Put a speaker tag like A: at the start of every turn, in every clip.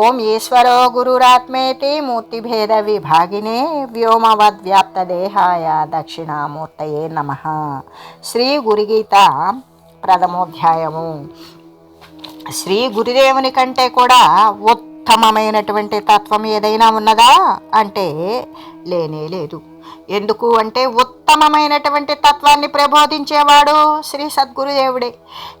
A: ఓం ఈశ్వరో గురురాత్మేతి మూర్తిభేద విభాగినే వ్యోమవద్వ్యాప్తదేహాయ దక్షిణామూర్తయే నమ. శ్రీ గురుగీత ప్రథమోధ్యాయము. శ్రీ గురుదేవుని కంటే కూడా ఉత్తమమైనటువంటి తత్వం ఏదైనా ఉన్నదా? అంటే లేనే లేదు. ఎందుకు అంటే ఉత్తమమైనటువంటి తత్వాన్ని ప్రబోధించేవాడు శ్రీ సద్గురుదేవుడే.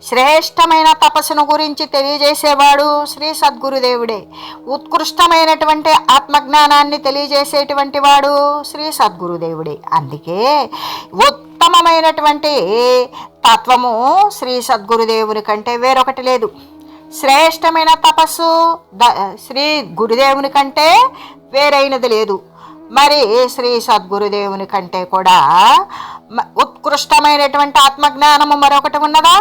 A: శ్రేష్టమైన తపస్సును గురించి తెలియజేసేవాడు శ్రీ సద్గురుదేవుడే. ఉత్కృష్టమైనటువంటి ఆత్మజ్ఞానాన్ని తెలియజేసేటువంటి వాడు శ్రీ సద్గురుదేవుడే. అందుకే ఉత్తమమైనటువంటి తత్వము శ్రీ సద్గురుదేవుని కంటే వేరొకటి లేదు. శ్రేష్టమైన తపస్సు ద శ్రీ గురుదేవుని కంటే వేరైనది లేదు. మరి శ్రీ సద్గురుదేవుని కంటే కూడా ఉత్కృష్టమైనటువంటి ఆత్మజ్ఞానము మరొకటి ఉన్నదా?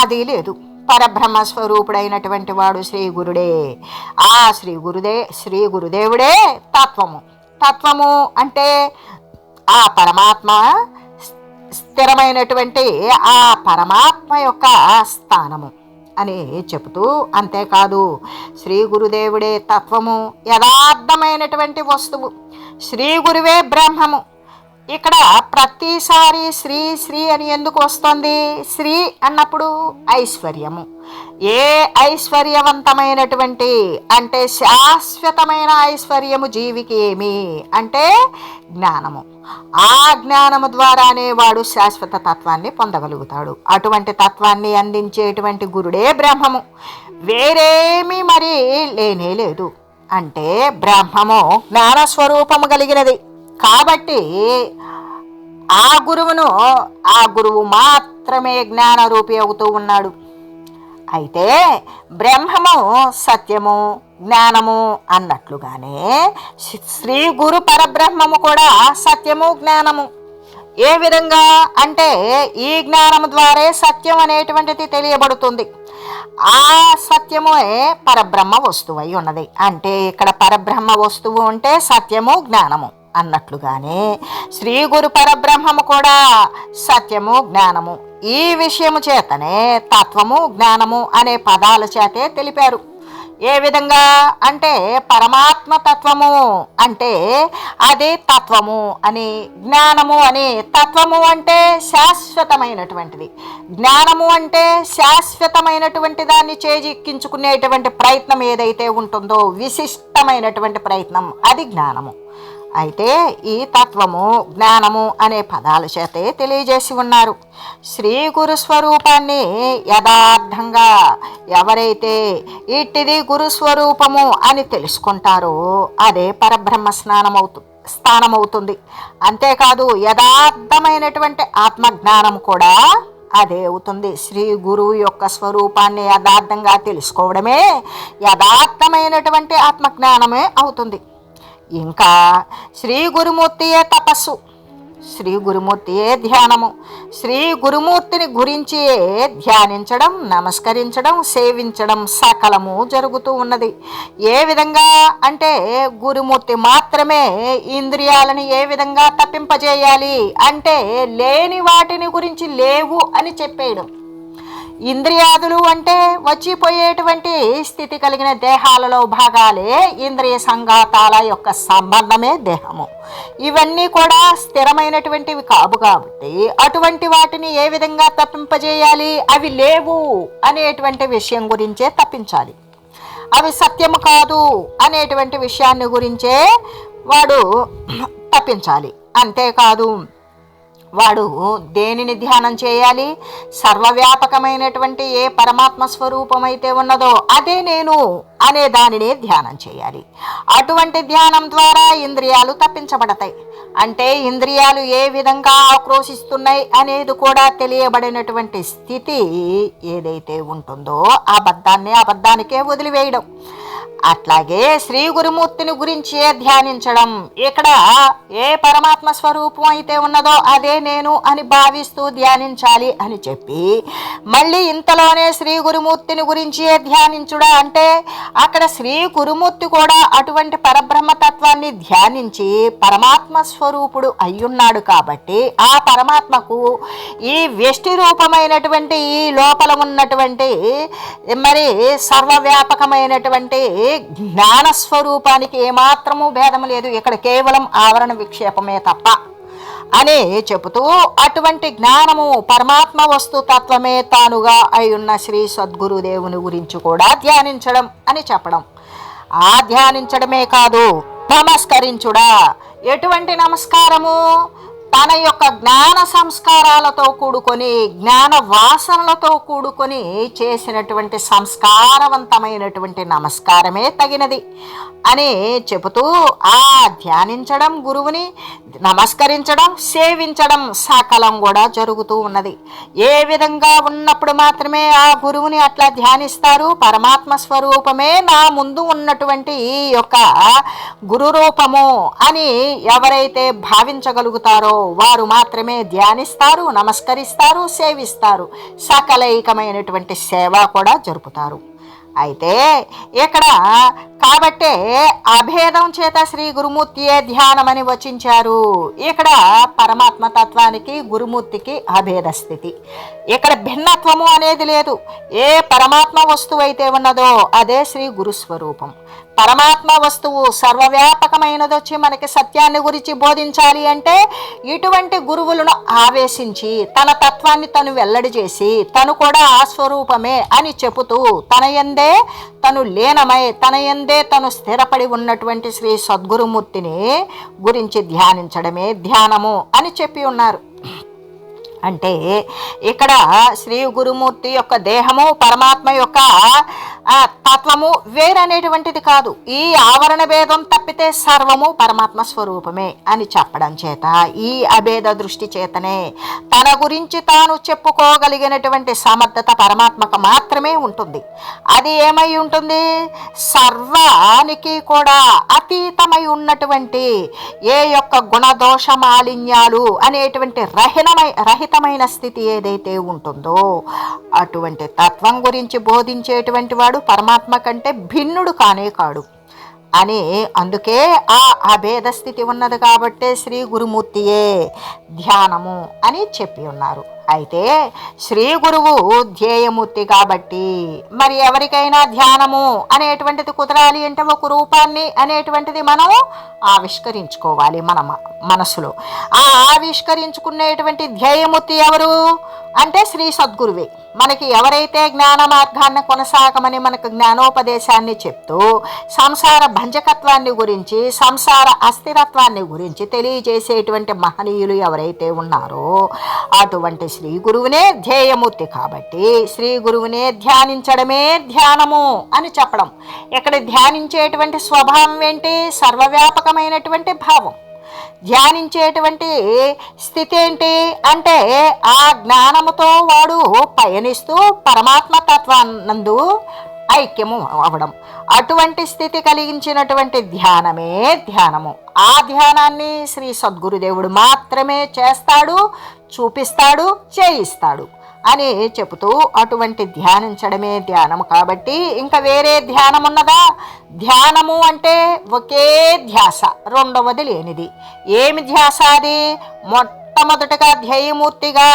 A: అది లేదు. పరబ్రహ్మ స్వరూపుడైనటువంటి వాడు శ్రీ గురుడే. ఆ శ్రీ గురుదే శ్రీ గురుదేవుడే తత్వము. తత్వము అంటే ఆ పరమాత్మ స్థిరమైనటువంటి ఆ పరమాత్మ యొక్క స్థానము అని చెబుతూ అంతేకాదు శ్రీ గురుదేవుడే తత్వము యథార్థమైనటువంటి వస్తువు. శ్రీ గురువే బ్రహ్మము. ఇక్కడ ప్రతిసారి శ్రీ శ్రీ అని ఎందుకు వస్తుంది? శ్రీ అన్నప్పుడు ఐశ్వర్యము. ఏ ఐశ్వర్యవంతమైనటువంటి అంటే శాశ్వతమైన ఐశ్వర్యము జీవికి ఏమి? అంటే జ్ఞానము. ఆ జ్ఞానము ద్వారానే వాడు శాశ్వత తత్వాన్ని పొందగలుగుతాడు. అటువంటి తత్వాన్ని అందించేటువంటి గురుడే బ్రహ్మము. వేరేమీ మరి లేనే లేదు. అంటే బ్రహ్మము జ్ఞానస్వరూపము కలిగినది. కాబట్టి ఆ గురువును ఆ గురువు మాత్రమే జ్ఞానరూపి అవుతూ ఉన్నాడు. అయితే బ్రహ్మము సత్యము జ్ఞానము అన్నట్లుగానే శ్రీ- గురు పరబ్రహ్మము కూడా సత్యము జ్ఞానము. ఏ విధంగా అంటే ఈ జ్ఞానము ద్వారే సత్యం అనేటువంటిది తెలియబడుతుంది. ఆ సత్యమే పరబ్రహ్మ వస్తువు అయి ఉన్నది. అంటే ఇక్కడ పరబ్రహ్మ వస్తువు అంటే సత్యము జ్ఞానము అన్నట్లుగానే శ్రీ గురు పరబ్రహ్మము కూడా సత్యము జ్ఞానము. ఈ విషయము చేతనే తత్వము జ్ఞానము అనే పదాల చేతే తెలిపారు. ఏ విధంగా? అంటే పరమాత్మ తత్వము అంటే అదే తత్వము అని. జ్ఞానము అని తత్వము అంటే శాశ్వతమైనటువంటిది. జ్ఞానము అంటే శాశ్వతమైనటువంటి దాన్ని చేజిక్కించుకునేటువంటి ప్రయత్నం ఏదైతే ఉంటుందో విశిష్టమైనటువంటి ప్రయత్నం అది జ్ఞానము. అయితే ఈ తత్వము జ్ఞానము అనే పదాల చేతే తెలియజేసి ఉన్నారు. శ్రీ గురు స్వరూపాన్ని యథార్థంగా ఎవరైతే ఇట్టిది గురు స్వరూపము అని తెలుసుకుంటారో అదే పరబ్రహ్మ స్నానం అవుతు స్థానమవుతుంది. అంతేకాదు యథార్థమైనటువంటి ఆత్మజ్ఞానం కూడా అదే అవుతుంది. శ్రీ గురువు యొక్క స్వరూపాన్ని యథార్థంగా తెలుసుకోవడమే యథార్థమైనటువంటి ఆత్మజ్ఞానమే అవుతుంది. ఇంకా శ్రీ గురుమూర్తియే తపస్సు శ్రీ గురుమూర్తియే ధ్యానము. శ్రీ గురుమూర్తిని గురించియే ధ్యానించడం నమస్కరించడం సేవించడం సకలము జరుగుతూ ఉన్నది. ఏ విధంగా అంటే గురుమూర్తి మాత్రమే ఇంద్రియాలను ఏ విధంగా తప్పింపజేయాలి అంటే లేని వాటిని గురించి లేవు అని చెప్పేయడం. ఇంద్రియాదులు అంటే వచ్చిపోయేటువంటి స్థితి కలిగిన దేహాలలో భాగాలే ఇంద్రియ సంఘాతాల యొక్క సంబంధమే దేహము. ఇవన్నీ కూడా స్థిరమైనటువంటివి కావు కాబట్టి అటువంటి వాటిని ఏ విధంగా తప్పింపజేయాలి? అవి లేవు అనేటువంటి విషయం గురించే తప్పించాలి. అవి సత్యము కాదు అనేటువంటి విషయాన్ని గురించే వాడు తప్పించాలి. అంతేకాదు వాడు దేనిని ధ్యానం చేయాలి? సర్వవ్యాపకమైనటువంటి ఏ పరమాత్మ స్వరూపమైతే ఉన్నదో అదే నేను అనే దానినే ధ్యానం చేయాలి. అటువంటి ధ్యానం ద్వారా ఇంద్రియాలు తప్పించబడతాయి. అంటే ఇంద్రియాలు ఏ విధంగా ఆక్రోశిస్తున్నాయి అనేది కూడా తెలియబడినటువంటి స్థితి ఏదైతే ఉంటుందో ఆ అబద్ధాన్ని అబద్ధానికే వదిలివేయడం. అట్లాగే శ్రీ గురుమూర్తిని గురించి ధ్యానించడం. ఇక్కడ ఏ పరమాత్మ స్వరూపం అయితే ఉన్నదో అదే నేను అని భావిస్తూ ధ్యానించాలి అని చెప్పి మళ్ళీ ఇంతలోనే శ్రీ గురుమూర్తిని గురించి ధ్యానించుడా అంటే అక్కడ శ్రీ గురుమూర్తి కూడా అటువంటి పరబ్రహ్మతత్వాన్ని ధ్యానించి పరమాత్మ స్వరూపుడు అయ్యున్నాడు కాబట్టి ఆ పరమాత్మకు ఈ వ్యష్టి రూపమైనటువంటి ఈ లోపల ఉన్నటువంటి మరి సర్వవ్యాపకమైనటువంటి జ్ఞానస్వరూపానికి ఏమాత్రము భేదం లేదు. ఇక్కడ కేవలం ఆవరణ విక్షేపమే తప్ప. అని చెబుతూ అటువంటి జ్ఞానము పరమాత్మ వస్తు తత్వమే తానుగా అయి శ్రీ సద్గురుదేవుని గురించి కూడా ధ్యానించడం అని చెప్పడం. ఆ ధ్యానించడమే కాదు నమస్కరించుడా. ఎటువంటి నమస్కారము? తన యొక్క జ్ఞాన సంస్కారాలతో కూడుకొని జ్ఞాన వాసనలతో కూడుకొని చేసినటువంటి సంస్కారవంతమైనటువంటి నమస్కారమే తగినది అని చెబుతూ ఆ ధ్యానించడం గురువుని నమస్కరించడం సేవించడం సకలం కూడా జరుగుతూ ఉన్నది. ఏ విధంగా ఉన్నప్పుడు మాత్రమే ఆ గురువుని అట్లా ధ్యానిస్తారు? పరమాత్మ స్వరూపమే నా ముందు ఉన్నటువంటి ఈ యొక్క గురు రూపము అని ఎవరైతే భావించగలుగుతారో వారు మాత్రమే ధ్యానిస్తారు నమస్కరిస్తారు సేవిస్తారు. సకలైకమైనటువంటి సేవ కూడా జరుపుతారు. అయితే ఇక్కడ కాబట్టే అభేదం చేత శ్రీ గురుమూర్తియే ధ్యానమని వచించారు. ఇక్కడ పరమాత్మ తత్వానికి గురుమూర్తికి అభేద స్థితి. ఇక్కడ భిన్నత్వము అనేది లేదు. ఏ పరమాత్మ వస్తువు అయితే ఉన్నదో అదే శ్రీ గురుస్వరూపం. పరమాత్మ వస్తువు సర్వవ్యాపకమైనది వచ్చి మనకి సత్యాన్ని గురించి బోధించాలి అంటే ఇటువంటి గురువులను ఆవేశించి తన తత్వాన్ని తను వెల్లడి చేసి తను కూడా ఆ స్వరూపమే అని చెబుతూ తన ఎందే తను లీనమై తన ఎందే తను స్థిరపడి ఉన్నటువంటి శ్రీ సద్గురుమూర్తిని గురించి ధ్యానించడమే ధ్యానము అని చెప్పి ఉన్నారు. అంటే ఇక్కడ శ్రీ గురుమూర్తి యొక్క దేహము పరమాత్మ యొక్క తత్వము వేరనేటువంటిది కాదు. ఈ ఆవరణ భేదం తప్పితే సర్వము పరమాత్మ స్వరూపమే అని చెప్పడం చేత ఈ అభేద దృష్టి చేతనే తన గురించి తాను చెప్పుకోగలిగినటువంటి సమర్థత పరమాత్మకు మాత్రమే ఉంటుంది. అది ఏమై ఉంటుంది? సర్వానికి కూడా అతీతమై ఉన్నటువంటి ఏ యొక్క గుణదోష మాలిన్యాలు అనేటువంటి రహితమై రహితమైన స్థితి ఏదైతే ఉంటుందో అటువంటి తత్వం గురించి బోధించేటువంటి వాడు పరమాత్మ కంటే భిన్నుడు కానే కాడు. అని అందుకే ఆ అభేద స్థితి ఉన్నది కాబట్టే శ్రీ గురుమూర్తియే ధ్యానము అని చెప్పి ఉన్నారు. అయితే శ్రీ గురువు ధ్యేయమూర్తి కాబట్టి మరి ఎవరికైనా ధ్యానము అనేటువంటిది కుదరాలి అంటే ఒక రూపాన్ని అనేటువంటిది మనం ఆవిష్కరించుకోవాలి మన మనసులో. ఆ ఆవిష్కరించుకునేటువంటి ధ్యేయమూర్తి ఎవరు? అంటే శ్రీ సద్గురువే. మనకి ఎవరైతే జ్ఞాన మార్గాన్ని కొనసాగమని మనకు జ్ఞానోపదేశాన్ని చెప్తూ సంసార భంజకత్వాన్ని గురించి సంసార అస్థిరత్వాన్ని గురించి తెలియజేసేటువంటి మహనీయులు ఎవరైతే ఉన్నారో అటువంటి శ్రీ గురువునే ధ్యేయమూర్తి కాబట్టి శ్రీ గురువునే ధ్యానించడమే ధ్యానము అని చెప్పడం. ఇక్కడ ధ్యానించేటువంటి స్వభావం ఏంటి? సర్వవ్యాపకమైనటువంటి భావం. ధ్యానించేటువంటి స్థితి ఏంటి? అంటే ఆ జ్ఞానముతో వాడు పయనిస్తూ పరమాత్మ తత్వానందు ఐక్యము అవడం. అటువంటి స్థితి కలిగించినటువంటి ధ్యానమే ధ్యానము. ఆ ధ్యానాన్ని శ్రీ సద్గురుదేవుడు మాత్రమే చేస్తాడు. చూపిస్తాడు చేయిస్తాడు అని చెబుతూ అటువంటి ధ్యానించడమే ధ్యానము. కాబట్టి ఇంకా వేరే ధ్యానం ఉన్నదా ధ్యానము అంటే ఒకే ధ్యాస రెండవది లేనిది. ఏమి ధ్యాస అది? మొట్టమొదటిగా ధ్యేయమూర్తిగా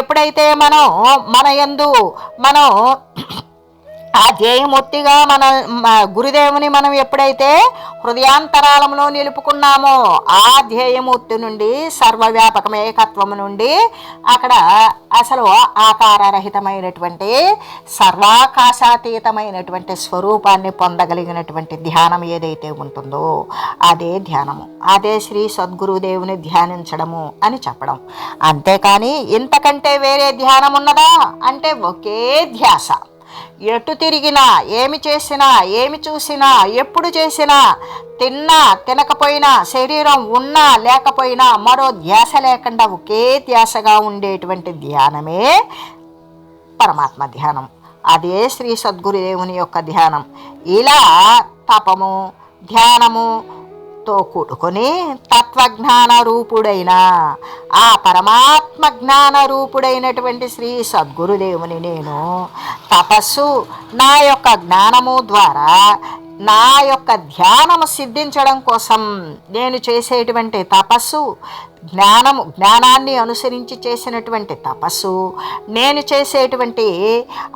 A: ఎప్పుడైతే మనం మన యందు మనం ఆ ధ్యేయమూర్తిగా మన గురుదేవుని మనం ఎప్పుడైతే హృదయాంతరాలంలో నిలుపుకున్నామో ఆ ధ్యేయమూర్తి నుండి సర్వవ్యాపకం ఏకత్వము నుండి అక్కడ అసలు ఆకారరహితమైనటువంటి సర్వాకాశాతీతమైనటువంటి స్వరూపాన్ని పొందగలిగినటువంటి ధ్యానం ఏదైతే ఉంటుందో అదే ధ్యానము. అదే శ్రీ సద్గురుదేవుని ధ్యానించడము అని చెప్పడం. అంతేకాని ఇంతకంటే వేరే ధ్యానం ఉన్నదా అంటే ఒకే ధ్యాస. ఎటు తిరిగినా ఏమి చేసినా ఏమి చూసినా ఎప్పుడు చేసినా తిన్నా తినకపోయినా శరీరం ఉన్నా లేకపోయినా మరో ధ్యాస లేకుండా ఒకే ధ్యాసగా ఉండేటువంటి ధ్యానమే పరమాత్మ ధ్యానం. అదే శ్రీ సద్గురుదేవుని యొక్క ధ్యానం. ఇలా తపము ధ్యానము తో కూడుకొని తత్వజ్ఞాన రూపుడైన ఆ పరమాత్మ జ్ఞాన రూపుడైనటువంటి శ్రీ సద్గురుదేవుని నేను తపస్సు నా యొక్క జ్ఞానము ద్వారా నా యొక్క ధ్యానము సిద్ధించడం కోసం నేను చేసేటువంటి తపస్సు జ్ఞానము జ్ఞానాన్ని అనుసరించి చేసినటువంటి తపస్సు నేను చేసేటువంటి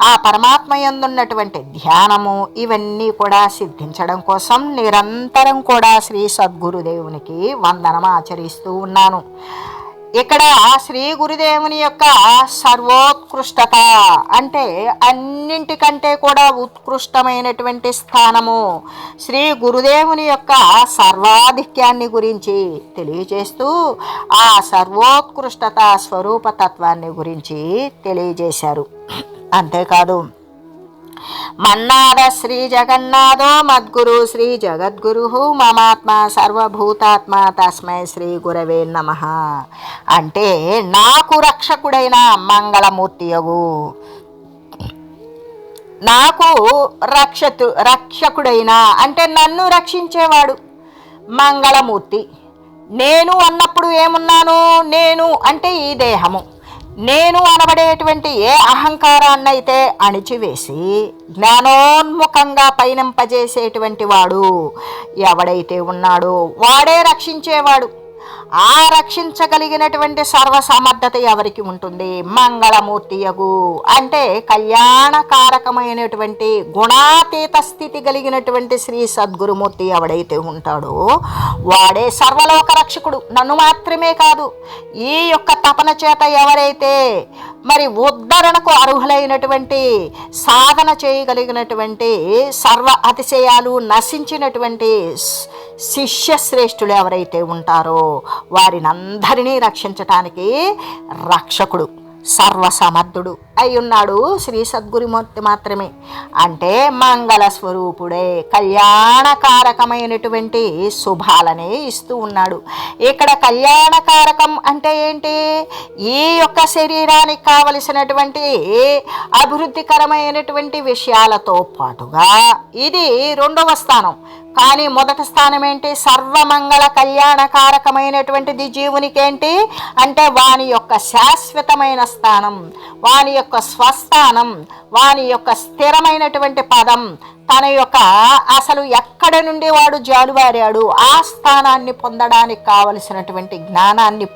A: ఆ పరమాత్మ యందున్నటువంటి ధ్యానము ఇవన్నీ కూడా సిద్ధించడం కోసం నిరంతరం కూడా శ్రీ సద్గురుదేవునికి వందనం ఆచరిస్తూ ఉన్నాను. ఇక్కడ శ్రీ గురుదేవుని యొక్క సర్వోత్కృష్టత అంటే అన్నింటికంటే కూడా ఉత్కృష్టమైనటువంటి స్థానము శ్రీ గురుదేవుని యొక్క సర్వాధిక్యాన్ని గురించి తెలియజేస్తూ ఆ సర్వోత్కృష్టత స్వరూపతత్వాన్ని గురించి తెలియజేశారు. అంతేకాదు మన్నాద శ్రీ జగన్నాథో మద్గురు శ్రీ జగద్గురు మమాత్మ సర్వభూతాత్మ తస్మై శ్రీ గురవే నమ. అంటే నాకు రక్షకుడైన మంగళమూర్తి అవు నాకు రక్షతు రక్షకుడైన అంటే నన్ను రక్షించేవాడు మంగళమూర్తి. నేను అన్నప్పుడు ఏమున్నాను? నేను అంటే ఈ దేహము. నేను అనబడేటువంటి ఏ అహంకారాన్నైతే అణిచివేసి జ్ఞానోన్ముఖంగా పయనింపజేసేటువంటి వాడు ఎవడైతే ఉన్నాడో వాడే రక్షించేవాడు. ఆ రక్షించగలిగినటువంటి సర్వసమర్థత ఎవరికి ఉంటుంది? మంగళమూర్తియగు. అంటే కళ్యాణకారకమైనటువంటి గుణాతీత స్థితి కలిగినటువంటి శ్రీ సద్గురుమూర్తి ఎవడైతే ఉంటాడో వాడే సర్వలోక రక్షకుడు. నన్ను మాత్రమే కాదు ఈ యొక్క తపన చేత ఎవరైతే మరి ఉద్ధరణకు అర్హులైనటువంటి సాధన చేయగలిగినటువంటి సర్వ అతిశయాలు నశించినటువంటి శిష్య శ్రేష్ఠులు ఎవరైతే ఉంటారో వారినందరినీ రక్షించటానికి రక్షకుడు. సర్వసమర్థుడు అయి ఉన్నాడు శ్రీ సద్గురుమూర్తి మాత్రమే. అంటే మంగళ స్వరూపుడే కళ్యాణకారకమైనటువంటి శుభాలనే ఇస్తూ ఉన్నాడు. ఇక్కడ కళ్యాణకారకం అంటే ఏంటి? ఈ యొక్క శరీరానికి కావలసినటువంటి అభివృద్ధికరమైనటువంటి విషయాలతో పాటుగా ఇది రెండవ స్థానం. కానీ మొదటి స్థానం ఏంటి? సర్వమంగళ కళ్యాణకారకమైనటువంటిది జీవునికి ఏంటి అంటే వాని యొక్క శాశ్వతమైన స్థానం వాని యొక్క స్వస్థానం వాని యొక్క స్థిరమైనటువంటి పదం తన యొక్క అసలు ఎక్కడ నుండి వాడు జాలువారాడు ఆ స్థానాన్ని పొందడానికి కావలసినటువంటి జ్ఞానాన్ని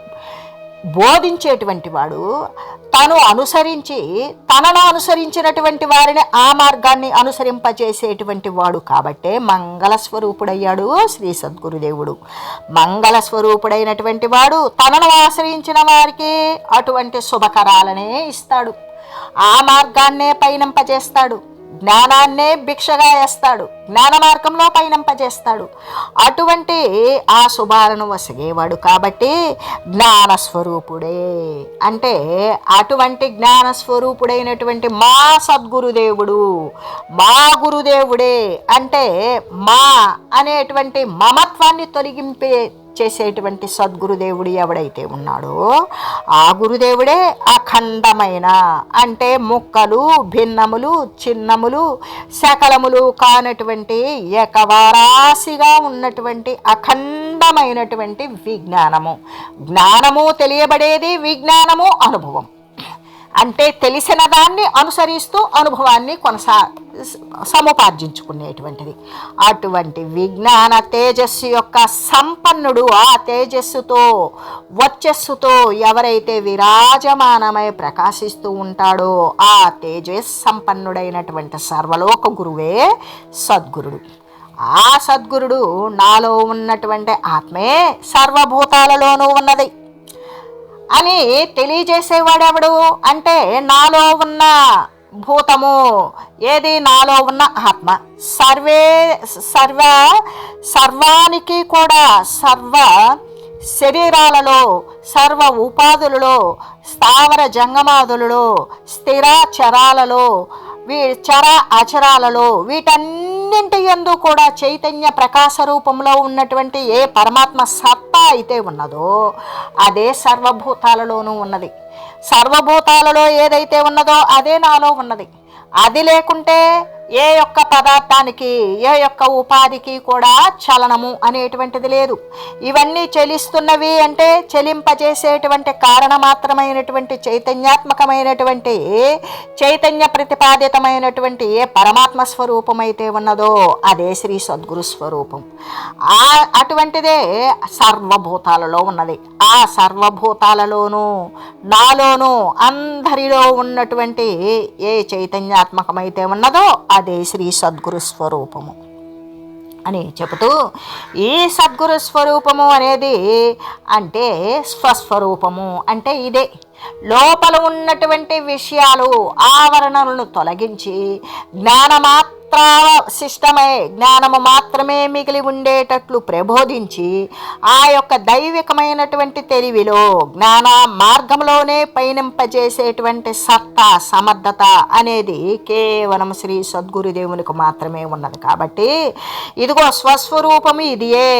A: బోధించేటువంటి వాడు తను అనుసరించి తనను అనుసరించినటువంటి వారిని ఆ మార్గాన్ని అనుసరింపజేసేటువంటి వాడు కాబట్టే మంగళ స్వరూపుడయ్యాడు శ్రీ సద్గురుదేవుడు. మంగళ స్వరూపుడైనటువంటి వాడు తనను ఆశ్రయించిన వారికి అటువంటి శుభకరాలనే ఇస్తాడు. ఆ మార్గాన్నే పయనింపజేస్తాడు. జ్ఞానాన్నే భిక్షగా వేస్తాడు జ్ఞాన మార్గంలో పయనింపజేస్తాడు. అటువంటి ఆ శుభాలను వసగేవాడు కాబట్టి జ్ఞానస్వరూపుడే. అంటే అటువంటి జ్ఞానస్వరూపుడైనటువంటి మా సద్గురుదేవుడు మా గురుదేవుడే అంటే మా అనేటువంటి మమత్వాన్ని తొలగింపే చేసేటువంటి సద్గురుదేవుడు ఎవడైతే ఉన్నాడో ఆ గురుదేవుడే అఖండమైన. అంటే ముక్కలు భిన్నములు చిన్నములు సకలములు కానటువంటి ఏకవారాశిగా ఉన్నటువంటి అఖండమైనటువంటి విజ్ఞానము. జ్ఞానము తెలియబడేది విజ్ఞానము అనుభవం. అంటే తెలిసిన దాన్ని అనుసరిస్తూ అనుభవాన్ని కొనసా సముపార్జించుకునేటువంటిది. అటువంటి విజ్ఞాన తేజస్సు యొక్క సంపన్నుడు ఆ తేజస్సుతో వచ్చస్సుతో ఎవరైతే విరాజమానమై ప్రకాశిస్తూ ఉంటాడో ఆ తేజస్ సంపన్నుడైనటువంటి సర్వలోక గురువే సద్గురుడు. ఆ సద్గురుడు నాలో ఉన్నటువంటి ఆత్మే సర్వభూతాలలోనూ ఉన్నది. అని తెలియజేసేవాడెవడు? అంటే నాలో ఉన్న భూతము. ఏది నాలో ఉన్న ఆత్మ? సర్వే సర్వ సర్వానికి కూడా సర్వ శరీరాలలో సర్వ ఉపాధులలో స్థావర జంగమాదులలో స్థిర చరాలలో వీ చర అచరాలలో అన్నింటి ఎందు కూడా చైతన్య ప్రకాశ రూపంలో ఉన్నటువంటి ఏ పరమాత్మ సత్తా అయితే ఉన్నదో అదే సర్వభూతాలలోనూ ఉన్నది. సర్వభూతాలలో ఏదైతే ఉన్నదో అదే నాలో ఉన్నది. అది లేకుంటే ఏ యొక్క పదార్థానికి ఏ యొక్క ఉపాధికి కూడా చలనము అనేటువంటిది లేదు. ఇవన్నీ చెలిస్తున్నవి అంటే చెలింపజేసేటువంటి కారణమాత్రమైనటువంటి చైతన్యాత్మకమైనటువంటి చైతన్య ప్రతిపాదితమైనటువంటి ఏ పరమాత్మ స్వరూపం అయితే ఉన్నదో అదే శ్రీ సద్గురు స్వరూపం. ఆ అటువంటిదే సర్వభూతాలలో ఉన్నది. ఆ సర్వభూతాలలోనూ నాలోనూ అందరిలో ఉన్నటువంటి ఏ చైతన్యాత్మకమైతే ఉన్నదో అదే శ్రీ సద్గురు స్వరూపము అని చెబుతూ ఈ సద్గురు స్వరూపము అనేది అంటే స్వస్వరూపము అంటే ఇదే. లోపల ఉన్నటువంటి విషయాలు ఆవరణలను తొలగించి జ్ఞానమాత్ర శిష్టమై జ్ఞానము మాత్రమే మిగిలి ఉండేటట్లు ప్రబోధించి ఆ యొక్క దైవికమైనటువంటి తెలివిలో జ్ఞాన మార్గంలోనే పయనింపజేసేటువంటి సత్తా సమర్థత అనేది కేవలం శ్రీ సద్గురుదేవునికి మాత్రమే ఉన్నది. కాబట్టి ఇదిగో స్వస్వరూపము ఇదియే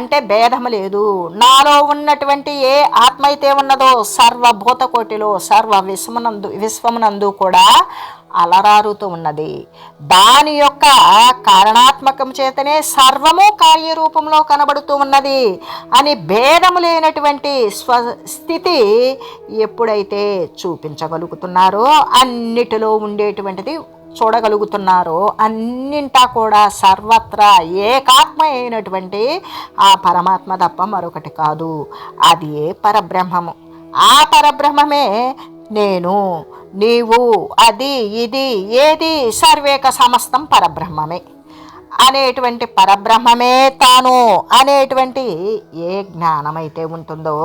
A: అంటే భేదము లేదు. నాలో ఉన్నటువంటి ఏ ఆత్మ అయితే ఉన్నదో సర్వభూత కోటిలో సర్వ విశ్వమునందు విశ్వమునందు కూడా అలరారుతూ ఉన్నది. దాని యొక్క కారణాత్మకం చేతనే సర్వము కార్యరూపంలో కనబడుతూ ఉన్నది అని భేదము లేనటువంటి స్వస్థితి ఎప్పుడైతే చూపించగలుగుతున్నారో అన్నిటిలో ఉండేటువంటిది చూడగలుగుతున్నారో అన్నింటా కూడా సర్వత్రా ఏకాత్మ అయినటువంటి ఆ పరమాత్మ తప్ప మరొకటి కాదు. అది ఏ పరబ్రహ్మము. ఆ పరబ్రహ్మమే నేను నీవు అది ఇది ఏది సర్వేక సమస్తం పరబ్రహ్మమే. అనేటువంటి పరబ్రహ్మమే తాను అనేటువంటి ఏ జ్ఞానమైతే ఉంటుందో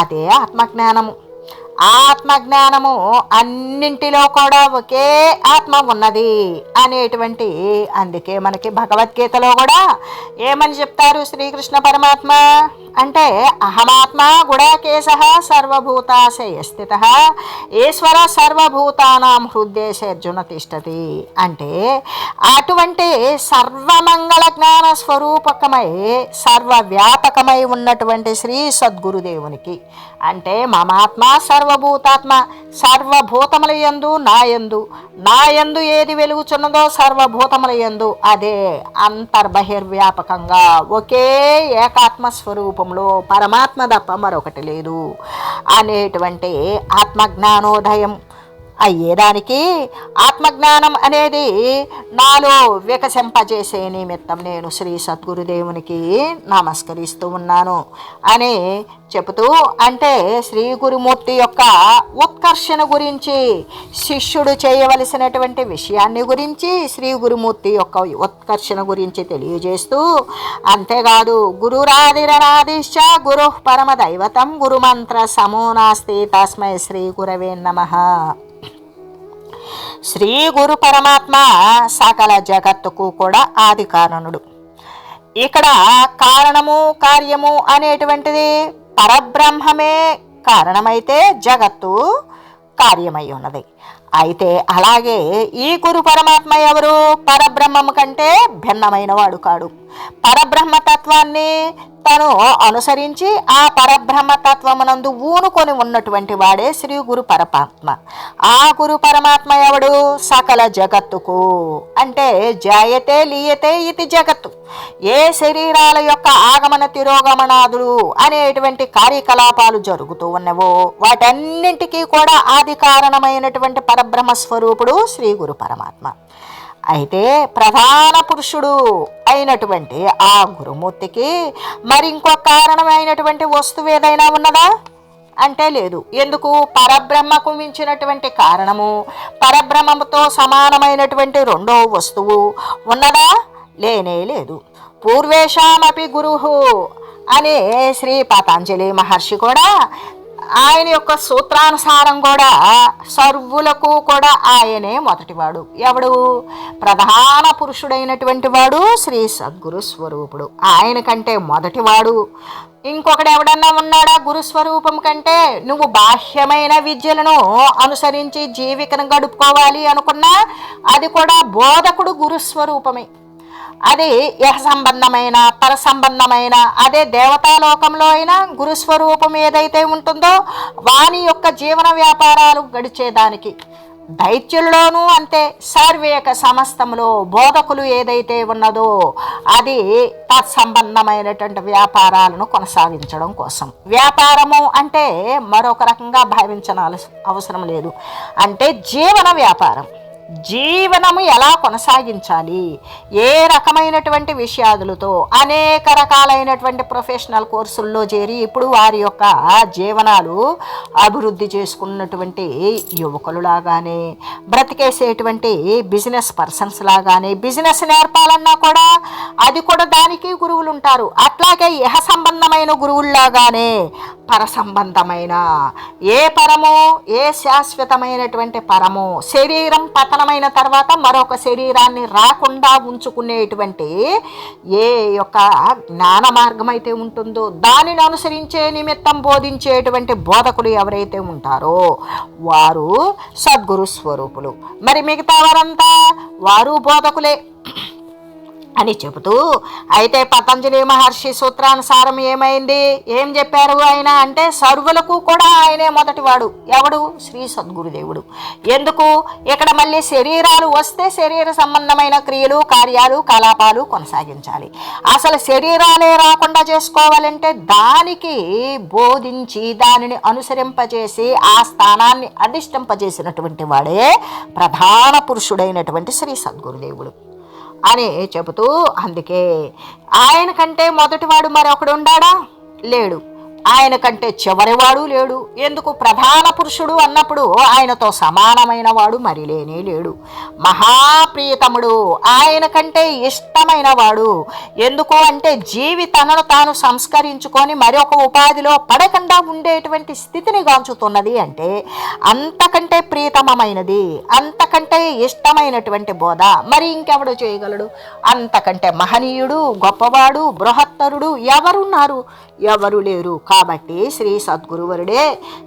A: అదే ఆత్మజ్ఞానము. ఆత్మజ్ఞానము అన్నింటిలో కూడా ఒకే ఆత్మ ఉన్నది అనేటువంటి అందుకే మనకి భగవద్గీతలో కూడా ఏమని చెప్తారు శ్రీకృష్ణ పరమాత్మ? అంటే అహమాత్మ గుడాకేశ సర్వభూతాశయ స్థిత ఈశ్వర సర్వభూతానాం హృదయశర్జున తిష్టతి. అంటే అటువంటి సర్వమంగళ జ్ఞాన స్వరూపకమై సర్వవ్యాపకమై ఉన్నటువంటి శ్రీ సద్గురుదేవునికి. అంటే మమాత్మ సర్వభూతాత్మ సర్వభూతముల యందు నాయందు నాయందు ఏది వెలుగుచున్నదో సర్వభూతముల యందు అదే అంతర్బహిర్వ్యాపకంగా ఒకే ఏకాత్మ స్వరూపంలో పరమాత్మ తప్ప మరొకటి లేదు అనేటువంటి ఆత్మజ్ఞానోదయం అయ్యేదానికి ఆత్మజ్ఞానం అనేది నాలో వికసింపజేసే నిమిత్తం నేను శ్రీ సద్గురుదేవునికి నమస్కరిస్తూ ఉన్నాను అని చెబుతూ అంటే శ్రీ గురుమూర్తి యొక్క ఉత్కర్షణ గురించి శిష్యుడు చేయవలసినటువంటి విషయాన్ని గురించి శ్రీ గురుమూర్తి యొక్క ఉత్కర్షణ గురించి తెలియజేస్తూ అంతేకాదు గురురాదిరనాదిశ్చ గురు పరమ దైవతం గురుమంత్ర సమూనాస్తి తస్మై శ్రీ గురవే నమః. శ్రీ గురు పరమాత్మ సకల జగత్తుకు కూడా ఆది కారణుడు. ఇక్కడ కారణము కార్యము అనేటువంటిది పరబ్రహ్మమే కారణమైతే జగత్తు కార్యమై ఉన్నది. అయితే అలాగే ఈ గురు పరమాత్మ ఎవరు? పరబ్రహ్మము కంటే భిన్నమైన వాడు కాడు. పరబ్రహ్మతత్వాన్ని తను అనుసరించి ఆ పరబ్రహ్మతత్వమునందు ఊనుకొని ఉన్నటువంటి వాడే శ్రీ గురు పరమాత్మ. ఆ గురు పరమాత్మ ఎవడు? సకల జగత్తుకు. అంటే జాయతే లీయతే ఇది జగత్తు. ఏ శరీరాల యొక్క ఆగమన తిరోగమనాదులు అనేటువంటి కార్యకలాపాలు జరుగుతూ ఉన్నవో వాటన్నింటికీ కూడా ఆది కారణమైనటువంటి పరబ్రహ్మ స్వరూపుడు శ్రీ గురు పరమాత్మ. అయితే ప్రధాన పురుషుడు అయినటువంటి ఆ గురుమూర్తికి మరింకో కారణమైనటువంటి వస్తువు ఏదైనా ఉన్నదా? అంటే లేదు. ఎందుకు? పరబ్రహ్మకు మించినటువంటి కారణము పరబ్రహ్మతో సమానమైనటువంటి రెండో వస్తువు ఉన్నదా? లేనే లేదు. పూర్వేషామపి గురువు అనే శ్రీ పతాంజలి మహర్షి కూడా ఆయన యొక్క సూత్రానుసారం కూడా సర్వులకు కూడా ఆయనే మొదటివాడు. ఎవడు? ప్రధాన పురుషుడైనటువంటి వాడు శ్రీ సద్గురు స్వరూపుడు. ఆయన కంటే మొదటివాడు. ఇంకొకడు ఎవడన్నా ఉన్నాడా గురుస్వరూపం కంటే? నువ్వు బాహ్యమైన విద్యలను అనుసరించి జీవికను గడుపుకోవాలి అనుకున్నా అది కూడా బోధకుడు గురుస్వరూపమే అది యహ సంబంధమైన పర సంబంధమైన అదే దేవతాలోకంలో అయినా గురుస్వరూపం ఏదైతే ఉంటుందో వాని యొక్క జీవన వ్యాపారాలు గడిచేదానికి. దైత్యుల్లోనూ అంతే సర్వేక సమస్తంలో బోధకులు ఏదైతే ఉన్నదో అది తత్సంబంధమైనటువంటి వ్యాపారాలను కొనసాగించడం కోసం. వ్యాపారము అంటే మరొక రకంగా భావించనాల్సి అవసరం లేదు. అంటే జీవన వ్యాపారం. జీవనము ఎలా కొనసాగించాలి? ఏ రకమైనటువంటి విషయాదులతో అనేక రకాలైనటువంటి ప్రొఫెషనల్ కోర్సుల్లో చేరి ఇప్పుడు వారి యొక్క జీవనాలు అభివృద్ధి చేసుకున్నటువంటి యువకులు లాగానే బ్రతికేసేటువంటి బిజినెస్ పర్సన్స్ లాగానే బిజినెస్ నేర్పాలన్నా కూడా అది కూడా దానికి గురువులు ఉంటారు అట్లాగే ఇహ సంబంధమైన గురువుల్లాగానే పరసంబంధమైన ఏ పరమో ఏ శాశ్వతమైనటువంటి పరమో శరీరం పతనమైన తర్వాత మరొక శరీరాన్ని రాకుండా ఉంచుకునేటువంటి ఏ యొక్క జ్ఞాన మార్గం అయితే ఉంటుందో దానిని అనుసరించే నిమిత్తం బోధించేటువంటి బోధకులు ఎవరైతే ఉంటారో వారు సద్గురు స్వరూపులు. మరి మిగతా వారంతా వారు బోధకులే. అని చెబుతూ అయితే పతంజలి మహర్షి సూత్రానుసారం ఏమైంది? ఏం చెప్పారు ఆయన అంటే సర్వులకు కూడా ఆయనే మొదటివాడు. ఎవడు? శ్రీ సద్గురుదేవుడు. ఎందుకు? ఇక్కడ మళ్ళీ శరీరాలు వస్తే శరీర సంబంధమైన క్రియలు కార్యాలు కలాపాలు కొనసాగించాలి. అసలు శరీరాలే రాకుండా చేసుకోవాలంటే దానికి బోధించి దానిని అనుసరింపజేసి ఆ స్థానాన్ని అధిష్టింపజేసినటువంటి వాడే ప్రధాన పురుషుడైనటువంటి శ్రీ సద్గురుదేవుడు. అని చెబుతూ అందుకే ఆయన కంటే మొదటివాడు మరొకడు ఉండాడా? లేడు. ఆయన కంటే చివరివాడు లేడు. ఎందుకు? ప్రధాన పురుషుడు అన్నప్పుడు ఆయనతో సమానమైన వాడు మరి లేనే లేడు. మహాప్రియతముడు ఆయన కంటే ఇష్టమైన వాడు ఎందుకు అంటే జీవి తనను తాను సంస్కరించుకొని మరొక ఉపాధిలో పడకుండా ఉండేటువంటి స్థితిని గాంచుతున్నది అంటే అంతకంటే ప్రీతమమైనది అంతకంటే ఇష్టమైనటువంటి బోధ. మరి ఇంకెవడు చేయగలడు? అంతకంటే మహనీయుడు గొప్పవాడు బృహత్తరుడు ఎవరున్నారు? ఎవరు లేరు. కాబట్టి శ్రీ సద్గురువరుడే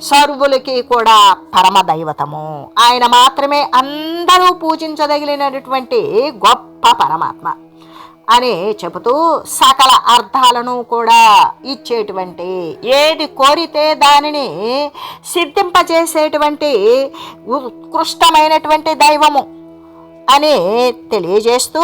A: సర్వులకి కూడా పరమ దైవతము. ఆయన మాత్రమే అందరూ పూజించదగిలినటువంటి గొప్ప పరమాత్మ అని చెబుతూ సకల అర్థాలను కూడా ఇచ్చేటువంటి ఏది కోరితే దానిని సిద్ధింపజేసేటువంటి ఉత్కృష్టమైనటువంటి దైవము అని తెలియజేస్తూ